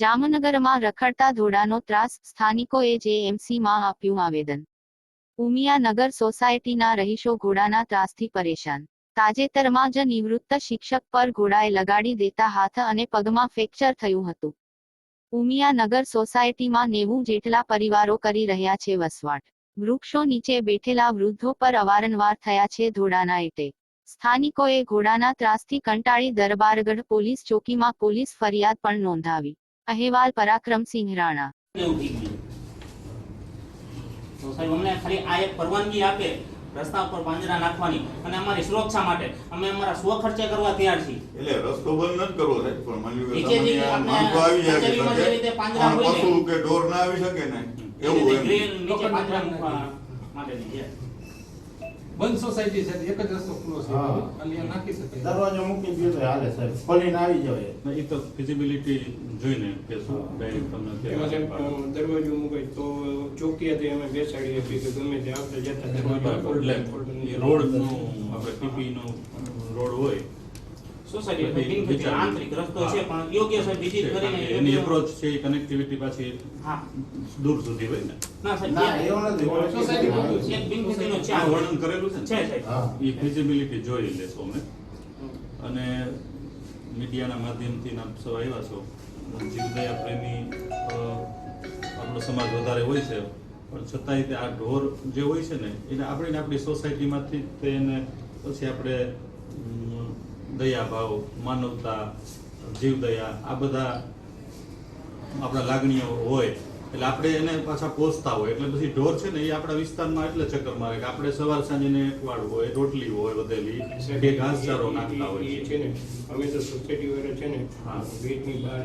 જામનગરમાં રખડતા ઘોડાનો ત્રાસ સ્થાનિકોએ જેએમસીમાં આપ્યું આવેદન. ઉમિયાનગર સોસાયટીના રહીશો ઘોડાના ત્રાસથી પરેશાન. તાજેતરમાં જ નિવૃત્ત શિક્ષક પર ઘોડાએ લગાડી દેતા હાથ અને પગમાં ફ્રેક્ચર થયું હતું. ઉમિયાનગર સોસાયટીમાં નેવું જેટલા પરિવારો કરી રહ્યા છે વસવાટ. વૃક્ષો નીચે બેઠેલા વૃદ્ધો પર અવારનવાર થયા છે ધોડાના એટેક. સ્થાનિકોએ ઘોડાના ત્રાસથી કંટાળી દરબારગઢ પોલીસ ચોકીમાં પોલીસ ફરિયાદ પણ નોંધાવી. અહેવાલ પરાક્રમસિંહ રાણા. તો સાહેબ અમને ખાલી આ એક પરવાનગી આપે રસ્તા ઉપર પાંજરા નાખવાની અને અમારી સુરક્ષા માટે. અમે અમારા સ્વ ખર્ચે કરવા તૈયાર છીએ. એટલે રસ્તો બંધ ન કરવો સાહેબ પણ માની લો આવી જાય કે પાંજરા હોય. પશુ કે ઢોર ના આવી શકે ને? એવું નીચે પાંજરા મૂકવા માટેની છે બંધ સોસાયટી છે એક જ રસ્તો ખુલ્લો છે. અને ત્યાં નાખી શકાય. દરવાજો મૂકી દો તો હાલે સાહેબ. પડીને આવી જાય ના, એ તો ફિઝિબિલિટી જોઈને કે શું ડાયરેક્ટ તમને એમાં. સાહેબ દરવાજો મુકાય તો ચોકી હતી અમે બેસાડીએ છીએ કે ગમે તે આવતા જતા દરવાજો એ આપણે પીપી નો રોડ હોય સોસાયટી બધી બિનખેતી આંતરિક રસ્તો છે પણ યોગ્ય સાહેબ વિઝિટ કરીને એની એપ્રોચ અપ્રોચ છે એ કનેક્ટિવિટી પાછી હા. દૂર સુધી હોય ને. ના સાહેબ ના એવું નથી સોસાયટી બધું છે. એક બિનખેતીનો છે આ વર્ણન કરેલું છે છે સાહેબ. હા. એ ફિઝિબિલિટી જોઈ લેશો અમે. અને મીડિયાના માધ્યમથી આપ સૌ આવ્યા છો. જીવદયા પ્રેમી આપણો સમાજ વધારે હોય છે. પણ છતાંય તે આ ઢોર જે હોય છે ને એને આપણે આપણી સોસાયટીમાંથી તેને પછી આપણે દયાભાવ માનવતા જીવદયા આ બધા આપણા લાગણીઓ હોય. એટલે આપણે એને પાછા પોસતા હોય. એટલે પછી ઢોર છે ને એ આપણા વિસ્તારમાં એટલે ચક્કર મારે કે આપણે સવાર સાંજે વાળું હોય રોટલી હોય વધેલી કે ઘાસચારો નાખતા હોય છે. ને અમે તો સોસાયટી વાળા છે ને હા. ગેટની બહાર